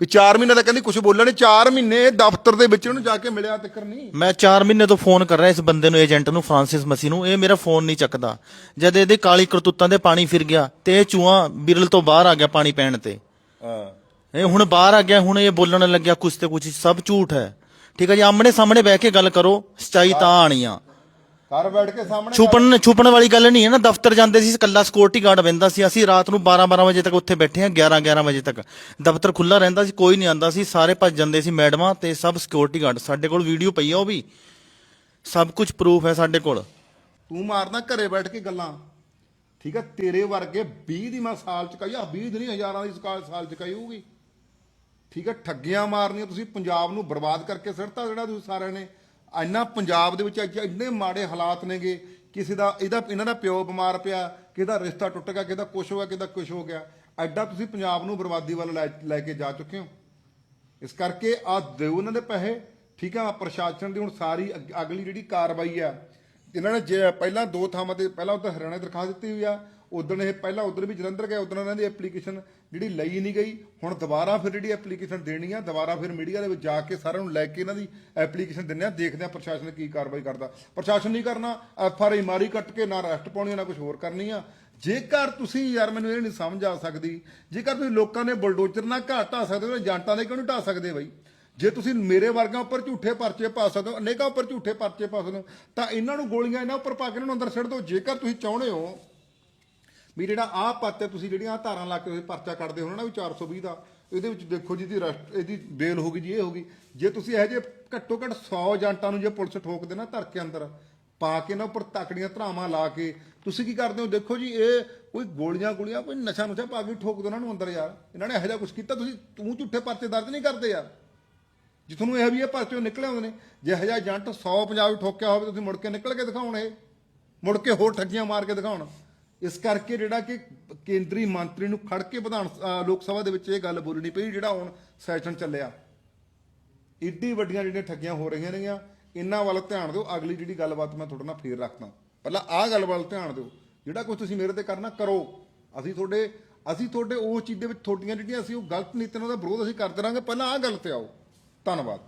ਵੀ 4 ਮਹੀਨੇ ਦਾ ਕਹਿੰਦੀ ਕੁਝ ਬੋਲਿਆ ਨਹੀਂ 4 ਮਹੀਨੇ ਦਫ਼ਤਰ ਦੇ ਵਿੱਚ ਉਹਨੂੰ ਜਾ ਕੇ ਮਿਲਿਆ ਤੱਕਰ ਨਹੀਂ। ਮੈਂ 4 ਮਹੀਨੇ ਤੋਂ ਫੋਨ ਕਰ ਰਿਹਾ ਇਸ ਬੰਦੇ ਨੂੰ ਏਜੰਟ ਨੂੰ ਫ੍ਰਾਂਸਿਸ ਮਸੀ ਨੂੰ ਇਹ ਮੇਰਾ ਫੋਨ ਨਹੀਂ ਚੱਕਦਾ। ਜਦ ਇਹਦੇ ਕਾਲੀ ਕਰਤੂਤਾਂ ਦੇ ਪਾਣੀ ਫਿਰ ਗਿਆ ਤੇ ਇਹ ਚੂਹਾ ਬਿਰਲ ਤੋਂ ਬਾਹਰ ਆ ਗਿਆ ਪਾਣੀ ਪੈਣ ਤੇ। ਹਾਂ। ਇਹ ਹੁਣ ਬਾਹਰ ਆ ਗਿਆ ਹੁਣ ਇਹ ਬੋਲਣ ਲੱਗਿਆ ਕੁਛ ਤੇ ਕੁਛ ਸਭ ਝੂਠ ਹੈ। ਠੀਕ ਹੈ ਜੀ ਆਮਣੇ ਸਾਹਮਣੇ ਬਹਿ ਕੇ ਗੱਲ ਕਰੋ ਸਚਾਈ ਤਾਂ ਆਣੀ ਆ। ਘਰ ਬੈਠ ਕੇ ਸਾਹਮਣੇ ਛੁਪਣ ਛੁਪਣ ਵਾਲੀ ਗੱਲ ਨਹੀਂ ਹੈ ਨਾ ਦਫ਼ਤਰ ਜਾਂਦੇ ਸੀ ਇਕੱਲਾ ਸਿਕਿਉਰਿਟੀ ਗਾਰਡ ਬੰਦਾ ਸੀ ਅਸੀਂ ਰਾਤ ਨੂੰ 12 12 ਵਜੇ ਤੱਕ ਉੱਥੇ ਬੈਠੇ ਹਾਂ 11 11 ਵਜੇ ਤੱਕ। ਦਫ਼ਤਰ ਖੁੱਲਾ ਰਹਿੰਦਾ ਸੀ ਕੋਈ ਨਹੀਂ ਆਂਦਾ ਸੀ ਸਾਰੇ ਭੱਜ ਜਾਂਦੇ ਸੀ ਮੈਡਮਾਂ ਤੇ ਸਭ ਸਿਕਿਉਰਿਟੀ ਗਾਰਡ ਸਾਡੇ ਕੋਲ ਵੀਡੀਓ ਪਈ ਆ ਉਹ ਵੀ। ਸਭ ਕੁਝ ਪ੍ਰੂਫ ਹੈ ਸਾਡੇ ਕੋਲ। ਤੂੰ ਮਾਰਦਾ ਘਰੇ ਬੈਠ ਕੇ ਗੱਲਾਂ। ਠੀਕ ਆ ਤੇਰੇ ਵਰਗੇ 20 ਦੀ ਮੈਂ ਸਾਲ ਚ ਕਹੀ ਆ 20 ਦੀ ਨਹੀਂ ਹਜ਼ਾਰਾਂ ਦੀ ਸਾਲ ਸਾਲ ਚ ਕਹੀ ਹੋਊਗੀ। ਠੀਕ ਆ ਠੱਗੀਆਂ ਮਾਰਨੀਆਂ ਤੁਸੀਂ ਪੰਜਾਬ ਨੂੰ ਬਰਬਾਦ ਕਰਕੇ ਸਿੱਟਤਾ ਜਿਹੜਾ ਤੁਸੀਂ ਸਾਰਿਆਂ ਨੇ। ਇੰਨਾ ਪੰਜਾਬ ਦੇ ਵਿੱਚ ਇੰਨੇ ਮਾੜੇ ਹਾਲਾਤ ਨੇਗੇ, ਕਿਸੇ ਦਾ ਇਹਦਾ, ਇਹਨਾਂ ਦਾ ਪਿਓ ਬਿਮਾਰ ਪਿਆ, ਕਿਸੇ ਦਾ ਰਿਸ਼ਤਾ ਟੁੱਟ ਗਿਆ ਕਿਹਦਾ ਕੁਛ ਹੋ ਗਿਆ ਕਿਹਦਾ ਕੁਛ ਹੋ ਗਿਆ। ਐਡਾ ਤੁਸੀਂ ਪੰਜਾਬ ਨੂੰ ਬਰਬਾਦੀ ਵੱਲ ਲੈ ਲੈ ਕੇ ਜਾ ਚੁੱਕੇ ਹੋ। ਇਸ ਕਰਕੇ ਆ ਦਿਓ ਇਹਨਾਂ ਦੇ ਪੈਸੇ, ਠੀਕ ਆ, ਪ੍ਰਸ਼ਾਸਨ ਦੀ ਹੁਣ ਸਾਰੀ ਅਗਲੀ ਜਿਹੜੀ ਕਾਰਵਾਈ ਆ, ਇਹਨਾਂ ਨੇ ਜੇ ਪਹਿਲਾਂ ਦੋ ਥਾਵਾਂ ਤੇ, ਪਹਿਲਾਂ ਉਧਰ ਹਰਿਆਣਾ 'ਚ ਦਰਖਾਸਤ ਦਿੱਤੀ ਹੋਈ ਆ ਉਦੋਂ ਇਹ ਪਹਿਲਾਂ ਉਧਰ ਵੀ ਜਲੰਧਰ ਗਏ ਉਦੋਂ ਇਹਨਾਂ ਦੀ ਐਪਲੀਕੇਸ਼ਨ ਜਿਹੜੀ ਲਈ ਨਹੀਂ ਗਈ। ਹੁਣ ਦੁਬਾਰਾ ਫਿਰ ਜਿਹੜੀ ਐਪਲੀਕੇਸ਼ਨ ਦੇਣੀ ਆ ਦੁਬਾਰਾ ਫਿਰ ਮੀਡੀਆ ਦੇ ਵਿੱਚ ਜਾ ਕੇ ਸਾਰਿਆਂ ਨੂੰ ਲੈ ਕੇ ਇਹਨਾਂ ਦੀ ਐਪਲੀਕੇਸ਼ਨ ਦਿੰਦੇ ਆ। ਦੇਖਦੇ ਆ ਪ੍ਰਸ਼ਾਸਨ ਕੀ ਕਾਰਵਾਈ ਕਰਦਾ। ਪ੍ਰਸ਼ਾਸਨ ਨਹੀਂ ਕਰਨਾ ਐਫ ਆਰ ਆਈ ਮਾਰੀ ਕੱਟ ਕੇ ਨਾ ਅਰੈਸਟ ਪਾਉਣੀ ਆ, ਨਾ ਕੁਝ ਹੋਰ ਕਰਨੀ ਆ। ਜੇਕਰ ਤੁਸੀਂ ਯਾਰ ਮੈਨੂੰ ਇਹ ਨਹੀਂ ਸਮਝ ਆ ਸਕਦੀ ਜੇਕਰ ਤੁਸੀਂ ਲੋਕਾਂ ਨੇ ਬੁਲਡੋਜ਼ਰ ਨਾਲ ਘਾਟ ਢਾ ਸਕਦੇ ਹੋ ਏਜੰਟਾਂ ਦੇ ਕਿਉਂ ਨਹੀਂ ਢਾ ਸਕਦੇ ਬਈ? ਜੇ ਤੁਸੀਂ ਮੇਰੇ ਵਰਗਾਂ ਉੱਪਰ ਝੂਠੇ ਪਰਚੇ ਪਾ ਸਕਦੇ ਹੋ ਅਨੇਕਾਂ ਉੱਪਰ ਝੂਠੇ ਪਰਚੇ ਪਾ ਸਕਦੇ ਹੋ ਤਾਂ ਇਹਨਾਂ ਨੂੰ ਗੋਲੀਆਂ ਇਹਨਾਂ ਉੱਪਰ ਪਾ ਕੇ ਇਹਨਾਂ ਨੂੰ ਅੰਦਰ ਛੱਡ ਦਿਓ। ਜੇਕਰ ਤੁਸੀਂ ਚਾਹੁੰਦੇ ਹੋ ਵੀ ਜਿਹੜਾ ਆਹ ਪੱਤੇ ਤੁਸੀਂ ਜਿਹੜੀਆਂ ਆਹ ਧਾਰਾਂ ਲਾ ਕੇ ਤੁਸੀਂ ਪਰਚਾ ਕੱਢਦੇ ਹੋ ਨਾ ਵੀ 420 ਦਾ, ਇਹਦੇ ਵਿੱਚ ਦੇਖੋ ਜੀ ਦੀ ਅਰੈਸਟ ਇਹਦੀ ਬੇਲ ਹੋ ਗਈ ਜੀ, ਇਹ ਹੋ ਗਈ। ਜੇ ਤੁਸੀਂ ਇਹੋ ਜਿਹੇ ਘੱਟੋ ਘੱਟ 100 ਏਜੰਟਾਂ ਨੂੰ ਜੇ ਪੁਲਿਸ ਠੋਕ ਦੇ ਨਾ ਧਰ ਕੇ ਅੰਦਰ, ਪਾ ਕੇ ਨਾ ਉੱਪਰ ਤਕੜੀਆਂ ਧਰਾਵਾਂ ਲਾ ਕੇ, ਤੁਸੀਂ ਕੀ ਕਰਦੇ ਹੋ? ਦੇਖੋ ਜੀ, ਇਹ ਕੋਈ ਗੋਲੀਆਂ ਗੋਲੀਆਂ, ਕੋਈ ਨਸ਼ਾ ਨੁਸ਼ਾ ਪਾ ਕੇ ਠੋਕ ਦੋ ਉਹਨਾਂ ਨੂੰ ਅੰਦਰ ਯਾਰ। ਇਹਨਾਂ ਨੇ ਇਹੋ ਜਿਹਾ ਕੁਝ ਕੀਤਾ, ਤੁਸੀਂ ਤੂੰ ਝੂਠੇ ਪਰਚੇ ਦਰਜ ਨਹੀਂ ਕਰਦੇ ਯਾਰ। ਜੇ ਤੁਹਾਨੂੰ ਇਹ ਵੀ ਇਹ ਪਰਚੇ ਨਿਕਲੇ ਆਉਂਦੇ ਨੇ, ਜੇ ਇਹੋ ਜਿਹਾ ਏਜੰਟ 100 ਪੰਜਾਬ ਠੋਕਿਆ ਹੋਵੇ, ਤੁਸੀਂ ਮੁੜ ਕੇ ਨਿਕਲ ਕੇ ਦਿਖਾਉਣ ਇਹ। ਮੁੜ ਕੇ ਹੋਰ ਠੱਗੀਆਂ ਮਾਰ ਕੇ ਦਿਖਾਉਣ। ਇਸ ਕਰਕੇ ਜਿਹੜਾ ਕਿ ਕੇਂਦਰੀ ਮੰਤਰੀ ਨੂੰ ਖੜ ਕੇ ਵਿਧਾਨ ਅਹ ਲੋਕ ਸਭਾ ਦੇ ਵਿੱਚ ਇਹ ਗੱਲ ਬੋਲਣੀ ਪਈ, ਜਿਹੜਾ ਹੁਣ ਸੈਸ਼ਨ ਚੱਲਿਆ। ਇੱਡੀ ਵੱਡੀਆਂ ਜਿਹੜੀਆਂ ਠੱਗੀਆਂ ਹੋ ਰਹੀਆਂ ਨੇਗੀਆਂ ਇਹਨਾਂ ਵੱਲ ਧਿਆਨ ਦਿਓ, ਅਗਲੀ ਜਿਹੜੀ ਗੱਲਬਾਤ ਮੈਂ ਤੁਹਾਡੇ ਨਾਲ ਫੇਰ ਰੱਖਦਾ। ਪਹਿਲਾਂ ਆਹ ਗੱਲ ਵੱਲ ਧਿਆਨ ਦਿਓ, ਜਿਹੜਾ ਕੁਝ ਤੁਸੀਂ ਮੇਰੇ ਤੇ ਕਰਨਾ, ਕਰੋ। ਅਸੀਂ ਤੁਹਾਡੇ ਅਸੀਂ ਤੁਹਾਡੇ ਉਸ ਚੀਜ਼ ਦੇ ਵਿੱਚ ਤੁਹਾਡੀਆਂ ਜਿਹੜੀਆਂ ਅਸੀਂ ਉਹ ਗਲਤ ਨੀਤੀਆਂ ਦਾ ਵਿਰੋਧ ਅਸੀਂ ਕਰਦੇ ਰਾਂਗੇ ਪਹਿਲਾਂ ਆਹ ਗੱਲ ਤੇ ਆਓ। ਧੰਨਵਾਦ।